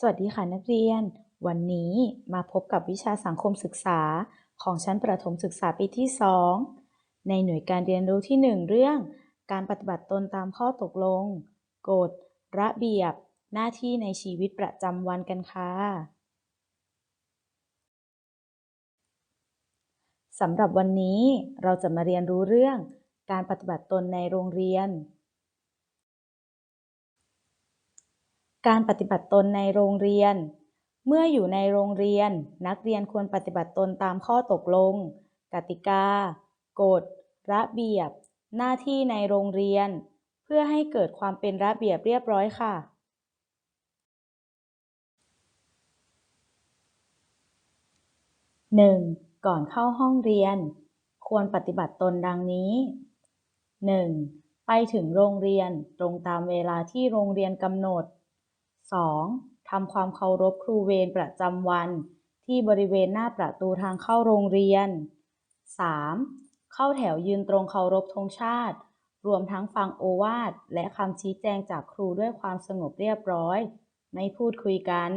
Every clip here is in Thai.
สวัสดีค่ะนักเรียน วันนี้มาพบกับวิชาสังคมศึกษาของชั้นประถมศึกษาปีที่ 2 ในหน่วยการเรียนรู้ที่ 1 เรื่อง การปฏิบัติตนตามข้อตกลง กฎ ระเบียบ หน้าที่ในชีวิตประจำวันกันค่ะสำหรับวันนี้เราจะมาเรียนรู้เรื่อง การปฏิบัติตนในโรงเรียน การปฏิบัติตนในโรงเรียน เมื่ออยู่ในโรงเรียน นักเรียนควรปฏิบัติตนตามข้อตกลง กติกา กฎ ระเบียบ หน้าที่ในโรงเรียน เพื่อให้เกิดความเป็นระเบียบเรียบร้อยค่ะ 1. ก่อนเข้าห้องเรียน ควรปฏิบัติตนดังนี้ 1. ไปถึงโรงเรียนตรงตามเวลาที่โรงเรียนกำหนด 2. ทำความเคารพครูเวรประจำวัน ที่บริเวณหน้าประตูทางเข้าโรงเรียน 3. เข้าแถวยืนตรงเคารพธงชาติ รวมทั้งฟังโอวาทและคำชี้แจงจากครูด้วยความสงบเรียบร้อย ไม่พูดคุยกัน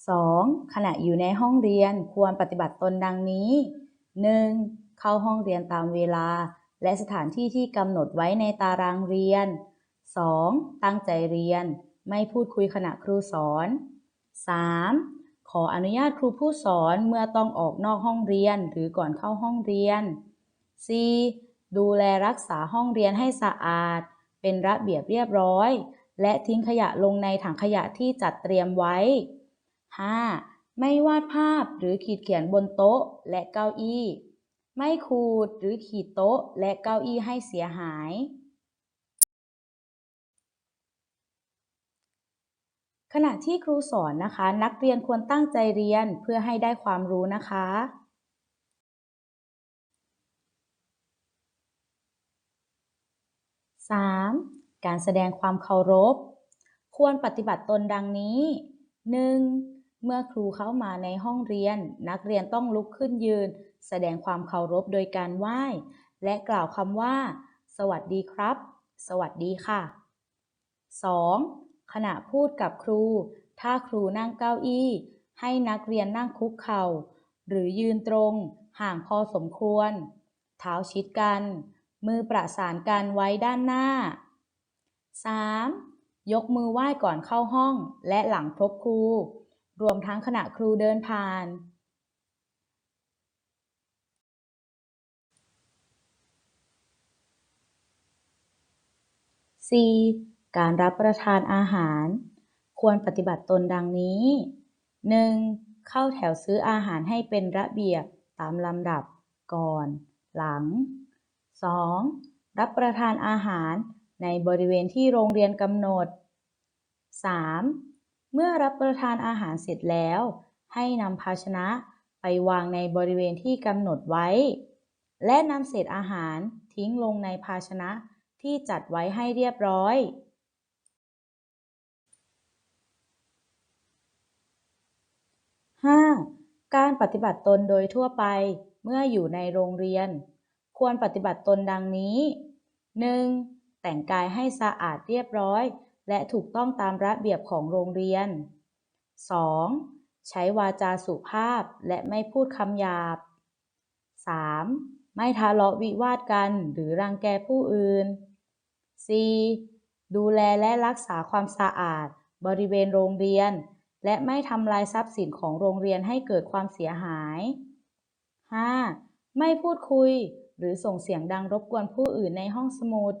2. ขณะอยู่ในห้องเรียนควรปฏิบัติตนดังนี้ 1. เข้าห้องเรียนตามเวลา และสถานที่ที่กำหนดไว้ในตารางเรียน 2. ตั้งใจเรียน ไม่พูดคุยขณะครูสอน 3. ขออนุญาตครูผู้สอนเมื่อต้องออกนอกห้องเรียนหรือก่อนเข้าห้องเรียน 4. ดูแลรักษาห้องเรียนให้สะอาด เป็นระเบียบเรียบร้อย และทิ้งขยะลงในถังขยะที่จัดเตรียมไว้ 5. ไม่วาดภาพหรือขีดเขียนบนโต๊ะและเก้าอี้ ไม่ขูดหรือขีดโต๊ะและเก้าอี้ให้เสียหาย ขณะที่ครูสอนนะคะ นักเรียนควรตั้งใจเรียนเพื่อให้ได้ความรู้นะคะ 3. การแสดงความเคารพ ควรปฏิบัติตนดังนี้ 1. เมื่อครูเข้ามาในห้องเรียน นักเรียนต้องลุกขึ้นยืน แสดงความเคารพโดยการไหว้ และกล่าวคำว่า สวัสดีครับ สวัสดีค่ะ 2. ขณะพูดกับครู ถ้าครูนั่งเก้าอี้ ให้นักเรียนนั่งคุกเข่า หรือยืนตรง ห่างพอสมควร เท้าชิดกัน มือประสานกันไว้ด้านหน้า 3. ยกมือไหว้ก่อนเข้าห้องและหลังพบครู รวมทั้งขณะครูเดินผ่าน 4. การรับประทานอาหาร ควรปฏิบัติตนดังนี้ 1. เข้าแถวซื้ออาหารให้เป็นระเบียบตามลำดับก่อน หลัง 2. รับประทานอาหารในบริเวณที่โรงเรียนกำหนด 3. เมื่อรับประทานอาหารเสร็จแล้ว ให้นำภาชนะไปวางในบริเวณที่กำหนดไว้ และนำเศษอาหารทิ้งลงในภาชนะ ที่จัดไว้ให้เรียบร้อย 5. การปฏิบัติตนโดยทั่วไปเมื่ออยู่ในโรงเรียน ควรปฏิบัติตนดังนี้ 1. แต่งกายให้สะอาดเรียบร้อย และถูกต้องตามระเบียบของโรงเรียน 2. ใช้วาจาสุภาพและไม่พูดคำหยาบ 3. ไม่ทะเลาะวิวาทกันหรือรังแกผู้อื่น 4. ดูแลและรักษาความสะอาด บริเวณโรงเรียน และไม่ทำลายทรัพย์สินของโรงเรียนให้เกิดความเสียหาย 5. ไม่พูดคุย หรือส่งเสียงดังรบกวนผู้อื่นในห้องสมุด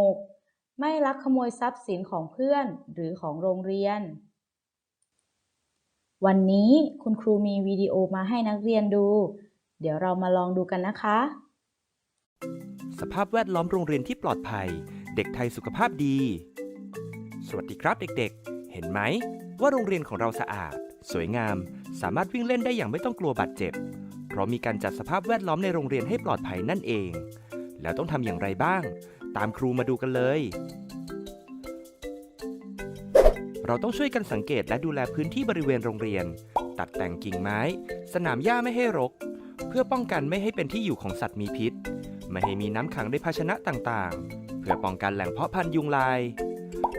6. ไม่ลักขโมยทรัพย์สินของเพื่อนหรือของโรงเรียน วันนี้คุณครูมีวิดีโอมาให้นักเรียนดู เดี๋ยวเรามาลองดูกันนะคะ สภาพแวดล้อมโรงเรียนที่ปลอดภัย เด็กไทยสุขภาพดี สวัสดีครับเด็กๆ เห็นไหม ว่าโรงเรียนของเราสะอาด สวยงาม สามารถวิ่งเล่นได้อย่างไม่ต้องกลัวบาดเจ็บ เพราะมีการจัดสภาพแวดล้อมในโรงเรียนให้ปลอดภัยนั่นเอง แล้วต้องทำอย่างไรบ้าง ตามครูมาดูกันเลย เราต้องช่วยกันสังเกตและดูแลพื้นที่บริเวณโรงเรียน ตัดแต่งกิ่งไม้ สนามหญ้าไม่ให้รก เพื่อป้องกันไม่ให้เป็นที่อยู่ของสัตว์มีพิษ ไม่ให้มีน้ำขังในภาชนะต่างๆ เพื่อป้องกันแหล่งเพาะพันธุ์ยุงลาย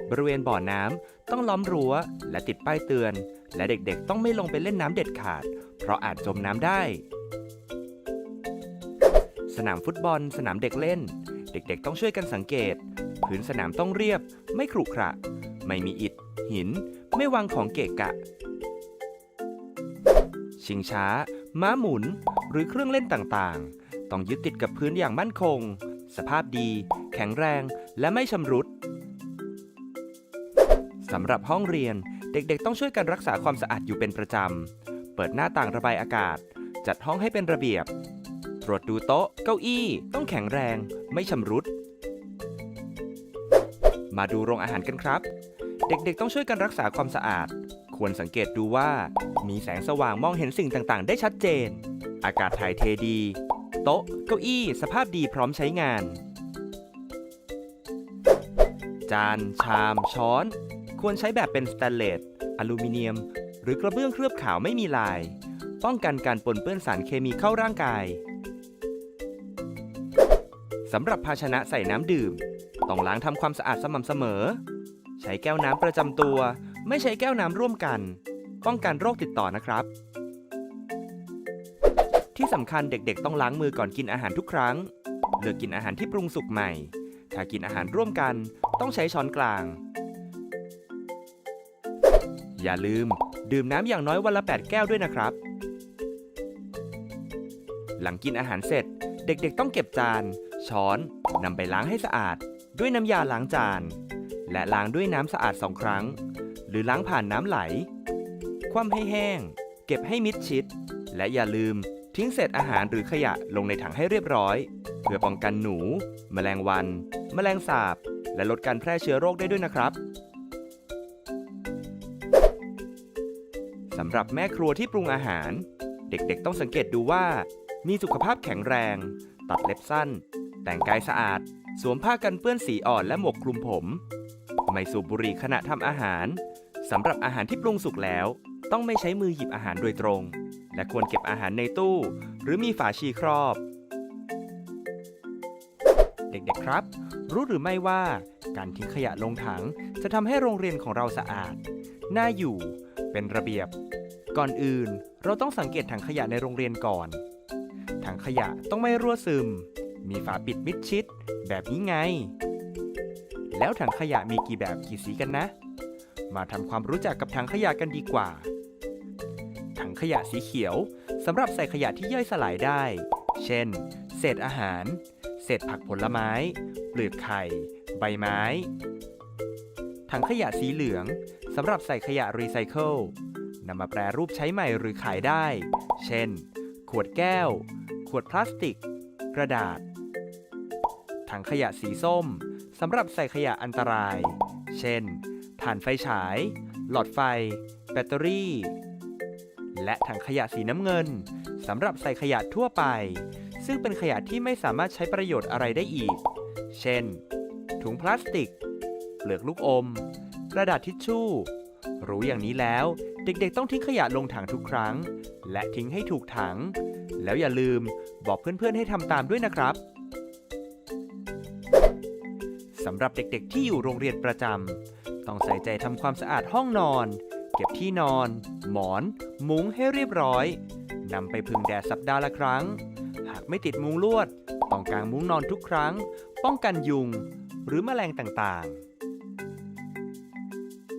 บริเวณบ่อน้ำต้องล้อมรั้วและติดป้ายเตือน และเด็กๆ ต้องไม่ลงไปเล่นน้ำเด็ดขาด เพราะอาจจมน้ำได้ สนามฟุตบอล สนามเด็กเล่น เด็กๆ ต้องช่วยกันสังเกต พื้นสนามต้องเรียบ ไม่ขรุขระ ไม่มีอิฐ หิน ไม่วางของเกะกะ ชิงช้า ม้าหมุน หรือเครื่องเล่นต่างๆ ต้องยึดติดกับพื้นอย่างมั่นคง สภาพดี แข็งแรงและไม่ชำรุดสำหรับห้องเรียนเด็กๆ ต้องช่วยกันรักษาความสะอาดอยู่เป็นประจำ เปิดหน้าต่างระบายอากาศ จัดห้องให้เป็นระเบียบ ตรวจดูโต๊ะ เก้าอี้ ต้องแข็งแรง ไม่ชำรุด มาดูโรงอาหารกันครับ เด็กๆ ต้องช่วยกันรักษาความสะอาด ควรสังเกตดูว่า มีแสงสว่างมองเห็นสิ่งต่างๆ ได้ชัดเจน อากาศถ่ายเทดี โต๊ะ เก้าอี้สภาพดีพร้อมใช้งาน จาน ชาม ช้อน ควรใช้แบบเป็นสแตนเลส อลูมิเนียม หรือกระเบื้องเคลือบขาวไม่มีลาย ป้องกันการปนเปื้อนสารเคมีเข้าร่างกายสำหรับภาชนะใส่น้ำดื่ม ต้องล้างทำความสะอาดสม่ำเสมอ ใช้แก้วน้ำประจำตัว ไม่ใช้แก้วน้ำร่วมกัน ป้องกันโรคติดต่อนะครับ ที่สำคัญเด็กๆ ต้องล้างมือก่อนกินอาหารทุกครั้ง เลือกกินอาหารที่ปรุงสุกใหม่ ถ้ากินอาหารร่วมกันต้องใช้ช้อนกลาง อย่าลืม ดื่มน้ำอย่างน้อยวันละ 8 แก้วด้วยนะครับ หลังกินอาหารเสร็จ เด็กๆ ต้องเก็บจาน ช้อนนำไปล้างให้สะอาด ด้วยน้ำยาล้างจาน และล้างด้วยน้ำสะอาดสองครั้ง หรือล้างผ่านน้ำไหล คว่ำให้แห้ง เก็บให้มิดชิด และอย่าลืม ทิ้งเศษอาหารหรือขยะลงในถังให้เรียบร้อย เพื่อป้องกันหนู แมลงวัน แมลงสาบ และลดการแพร่เชื้อโรคได้ด้วยนะครับสำหรับแม่ครัวที่ปรุงอาหาร เด็กๆต้องสังเกตดูว่า มีสุขภาพแข็งแรง ตัดเล็บสั้น แต่งกายสะอาด สวมผ้ากันเปื้อนสีอ่อนและหมวกคลุมผม ไม่สูบบุหรี่ขณะทำอาหารสำหรับอาหารที่ปรุงสุกแล้ว ต้องไม่ใช้มือหยิบอาหารโดยตรง และควรเก็บอาหารในตู้ หรือมีฝาชีครอบ เด็กๆครับ รู้หรือไม่ว่า การทิ้งขยะลงถังจะทำให้โรงเรียนของเราสะอาด น่าอยู่ เป็นระเบียบ ก่อนอื่น เราต้องสังเกตถังขยะในโรงเรียนก่อน ถังขยะต้องไม่รั่วซึม มีฝาปิดมิดชิด แบบนี้ไง แล้วถังขยะมีกี่แบบกี่สีกันนะ มาทำความรู้จักกับถังขยะกันดีกว่า ขยะสีเขียวสำหรับใส่ขยะที่ย่อยสลายได้ เช่น เศษอาหาร เศษผักผลไม้ เปลือกไข่ ใบไม้ ถังขยะสีเหลืองสำหรับใส่ขยะรีไซเคิลนำมาแปรรูปใช้ใหม่หรือขายได้ เช่น ขวดแก้ว ขวดพลาสติก กระดาษ ถังขยะสีส้มสำหรับใส่ขยะอันตราย เช่น ถ่านไฟฉาย หลอดไฟ แบตเตอรี่ และถังขยะสีน้ำเงินสำหรับใส่ขยะทั่วไป ซึ่งเป็นขยะที่ไม่สามารถใช้ประโยชน์อะไรได้อีก เช่น ถุงพลาสติก เปลือกลูกอม กระดาษทิชชู่ รู้อย่างนี้แล้ว เด็กๆต้องทิ้งขยะลงถังทุกครั้ง และทิ้งให้ถูกถัง แล้วอย่าลืมบอกเพื่อนๆให้ทำตามด้วยนะครับสำหรับเด็กๆที่อยู่โรงเรียนประจำต้องใส่ใจทำความสะอาดห้องนอน เก็บที่นอน หมอน มุ้งให้เรียบร้อยนำไปพึ่งแดดสัปดาห์ละครั้ง หากไม่ติดมุ้งลวดต้องกางมุ้งนอนทุกครั้ง ป้องกันยุง หรือแมลงต่าง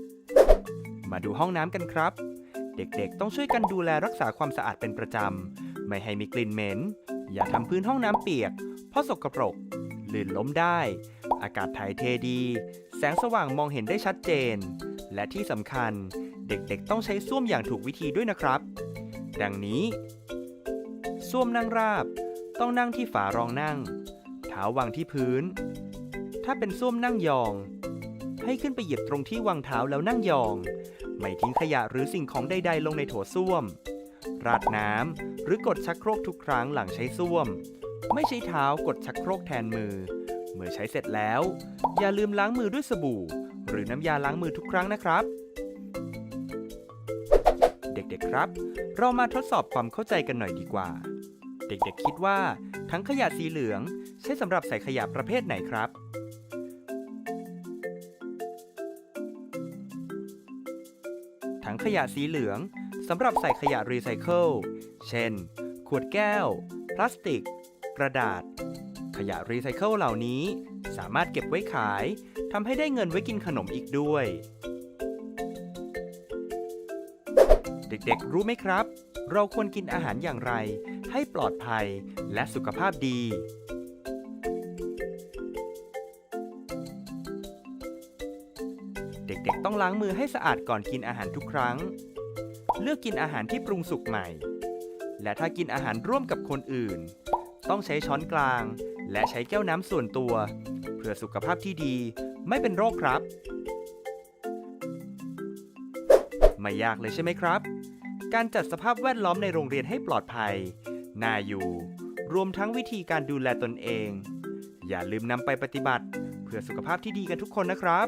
ๆ มาดูห้องน้ำกันครับ เด็กๆ ต้องช่วยกันดูแลรักษาความสะอาดเป็นประจำ ไม่ให้มีกลิ่นเหม็น อย่าทำพื้นห้องน้ำเปียก เพราะสกปรก ลื่นล้มได้ อากาศถ่ายเทดี แสงสว่างมองเห็นได้ชัดเจน และที่สำคัญ เด็กๆ ต้องใช้ส้วมอย่างถูกวิธีด้วยนะครับ ดังนี้ ส้วมนั่งราบ ต้องนั่งที่ฝารองนั่ง เท้าวางที่พื้น ถ้าเป็นส้วมนั่งยอง ให้ขึ้นไปเหยียบตรงที่วางเท้าแล้วนั่งยอง ไม่ทิ้งขยะหรือสิ่งของใด ๆ ลงในโถส้วม ราดน้ำหรือกดชักโครกทุกครั้งหลังใช้ส้วม ไม่ใช้เท้ากดชักโครกแทนมือ เมื่อใช้เสร็จแล้ว อย่าลืมล้างมือด้วยสบู่ หรือน้ำยาล้างมือทุกครั้งนะครับ ครับ เรามาทดสอบความเข้าใจกันหน่อยดีกว่า เด็กๆคิดว่าถังขยะสีเหลือง ใช้สำหรับใส่ขยะประเภทไหนครับ ถังขยะสีเหลืองสำหรับใส่ขยะรีไซเคิล เช่น ขวดแก้ว พลาสติก กระดาษ ขยะรีไซเคิลเหล่านี้ สามารถเก็บไว้ขายทำให้ได้เงินไว้กินขนมอีกด้วย เด็กๆ รู้ไหมครับ เราควรกินอาหารอย่างไร ให้ปลอดภัยและสุขภาพดี เด็กๆ ต้องล้างมือให้สะอาดก่อนกินอาหารทุกครั้ง เลือกกินอาหารที่ปรุงสุกใหม่ และถ้ากินอาหารร่วมกับคนอื่น ต้องใช้ช้อนกลาง และใช้แก้วน้ำส่วนตัว เพื่อสุขภาพที่ดีไม่เป็นโรคครับไม่ยากเลยใช่ไหมครับ การจัดสภาพแวดล้อมในโรงเรียนให้ปลอดภัย น่าอยู่ รวมทั้งวิธีการดูแลตนเอง อย่าลืมนำไปปฏิบัติ เพื่อสุขภาพที่ดีกันทุกคนนะครับ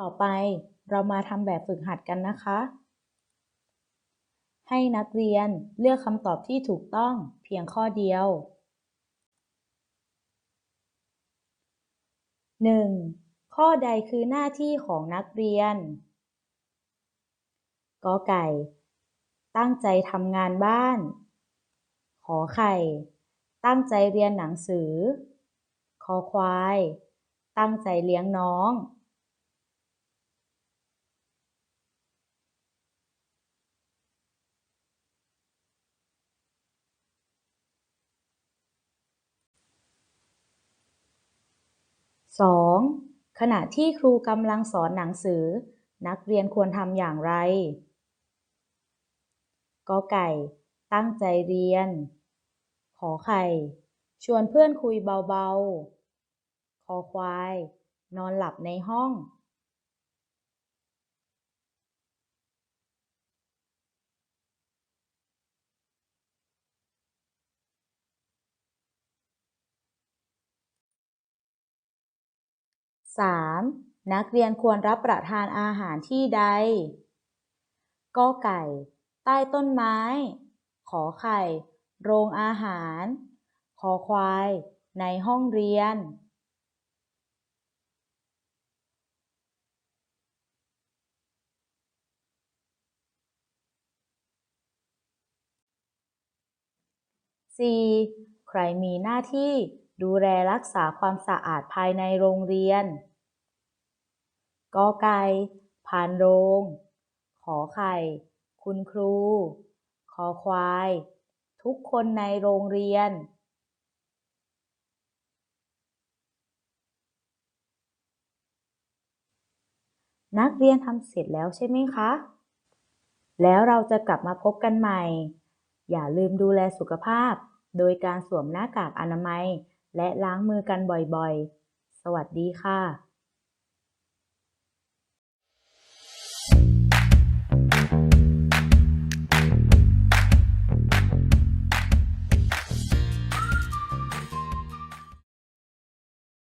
ต่อไปเรามาทำแบบฝึกหัดกันนะคะ ให้นักเรียนเลือกคำตอบที่ถูกต้องเพียงข้อเดียว 1. ข้อใดคือหน้าที่ของนักเรียนกอไก่ ตั้งใจทำงานบ้าน ขอไข่ ตั้งใจเรียนหนังสือ คอควาย ตั้งใจเลี้ยงน้อง 2. ขณะที่ครูกำลังสอนหนังสือ นักเรียนควรทำอย่างไรกอไก่ ตั้งใจเรียน ขอไข่ ชวนเพื่อนคุยเบาๆ คอควาย นอนหลับในห้อง 3. นักเรียนควรรับประทานอาหารที่ใดกอไก่ ใต้ต้นไม้ ขอไข่ โรงอาหารคอควาย ในห้องเรียน 4. ใครมีหน้าที่ ดูแลรักษาความสะอาดภายในโรงเรียน กอไก่พานโรง ขอไข่ คุณครูคอควาย ทุกคนในโรงเรียน นักเรียนทำเสร็จแล้วใช่ไหมคะ แล้วเราจะกลับมาพบกันใหม่ อย่าลืมดูแลสุขภาพ โดยการสวมหน้ากากอนามัย และล้างมือกันบ่อยๆ สวัสดีค่ะ